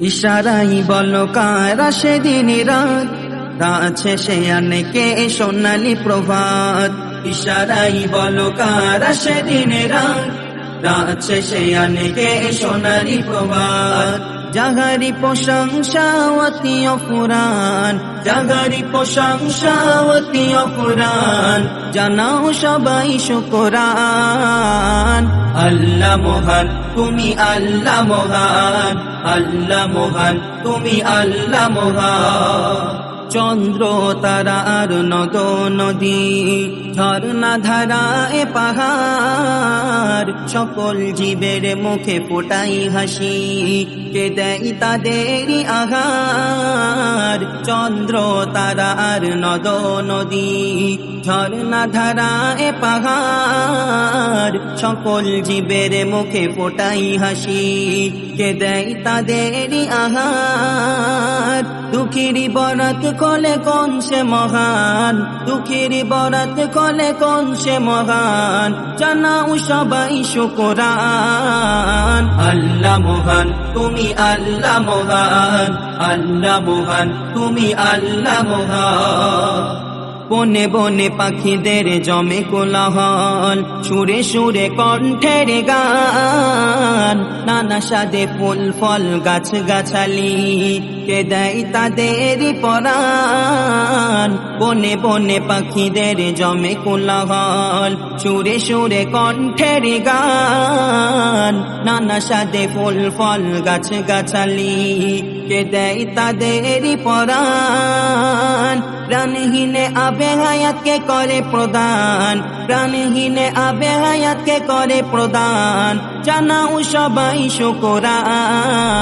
ইশারাই বল কারা সেদিন রাত? রাত শেষে আনেকে সোনালি প্রভাত। ইশারাই বল কারা সেদিন রাত? রাত শেষে আনেকে সোনালি প্রভাত। জাগারি প্রশংসাওয়াতি অপুরাণ জাগারি প্রশংসাওয়াতি অপুরাণ জানাও সবাই শুকরান। আল্লাহ মহান, তুমি আল্লাহ মহান। আল্লাহ মহান, তুমি আল্লাহ মহান। চন্দ্র, তারা আর নদ, নদী। ঝর্ণা এ পাহাড়, সকল জীবের মুখে ফোটাই হাসি। কে দেয় তাদেরই আহার চন্দ্র, তারা আর নদ, নদী। ঝর্ণা ধারা এ পাহাড়, সকল জীবের মুখে ফোটাই হাসি। কে দেয় তাদেরই আহার। দুঃখেরই বরাত কলে কোন সে মহান? দুঃখেরই বরাত কলে কোন সে মহান? জানাও সবাই শুকরান। আল্লাহ মহান, তুমি আল্লাহ মহান। আল্লাহ মহান, তুমি আল্লাহ মহান। বনে বনে পাখিদের জমে কোলাহল, সুরে সুরে কণ্ঠের গান। নানা সাদে ফুল, ফল, গাছ গাছালি, কে দেয় তাদের পরাণ? বনে বনে পাখিদের জমে কোলাহল, সুরে সুরে কণ্ঠের গান। নানা সাদে ফুল, ফল, গাছ গাছালি কে দেয় তাদের পরাণ। প্রাণহীনে আবে হায়াতকে করে প্রদান। প্রাণহীনে আবে হায়াতকে করে প্রদান। জানাও সবাই শুকরান।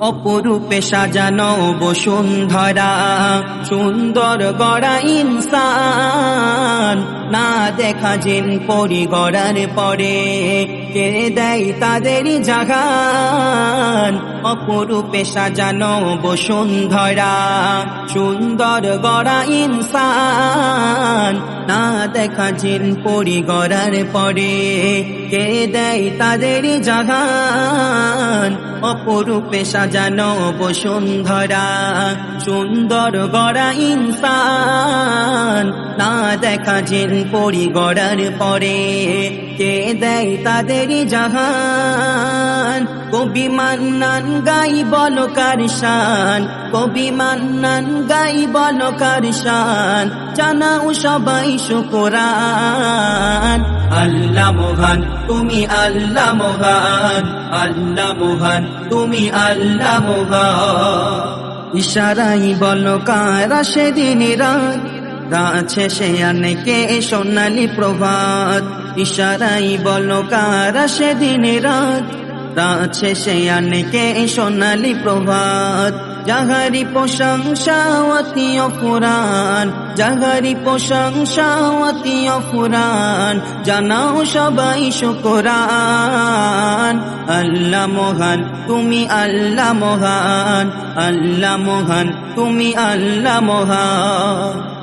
অপরূপে সাজানো বসুন্ধরা, সুন্দর গড়া ইনসান। না দেখা যেন পরি গড়ার পরে, কে দেয় তাদের জাগান? অপরূপে সাজানো বসুন্ধরা, সুন্দর গড়া ইনসান। না দেখা যেন পরি গড়ার পরে, কে দেয় তাদের জাগান? অপরূপে সাজানো বসুন্ধরা। সুন্দর গড়া ইনসান, না দেখা জিন পরি গড়ার পরে। কে দেয় তাদেরই জাহান? কবি মান্নান গাই বল কার শান? কবি মান্নান গাই বল কার শান? জানাও সবাই শুকরান। আল্লাহ মহান, তুমি আল্লাহ মহান আল্লাহ মহান, তুমি আল্লাহ মহান। ইশারাই বলো কারা সেদিন রাত? গাছে সে অনেকে সোনালি প্রভাত। ইশারাই বলো কারা সেদিন রাত? রাত শেষে আনেকে, সোনালি প্রভাত। জাহারি প্রশংসাওয়াতি অপুরাণ জাহারি প্রশংসাওয়াতি অপুরাণ জানাও সবাই শুকরান আল্লাহ মহান, তুমি আল্লাহ মহান। আল্লাহ মহান, তুমি আল্লাহ মহান।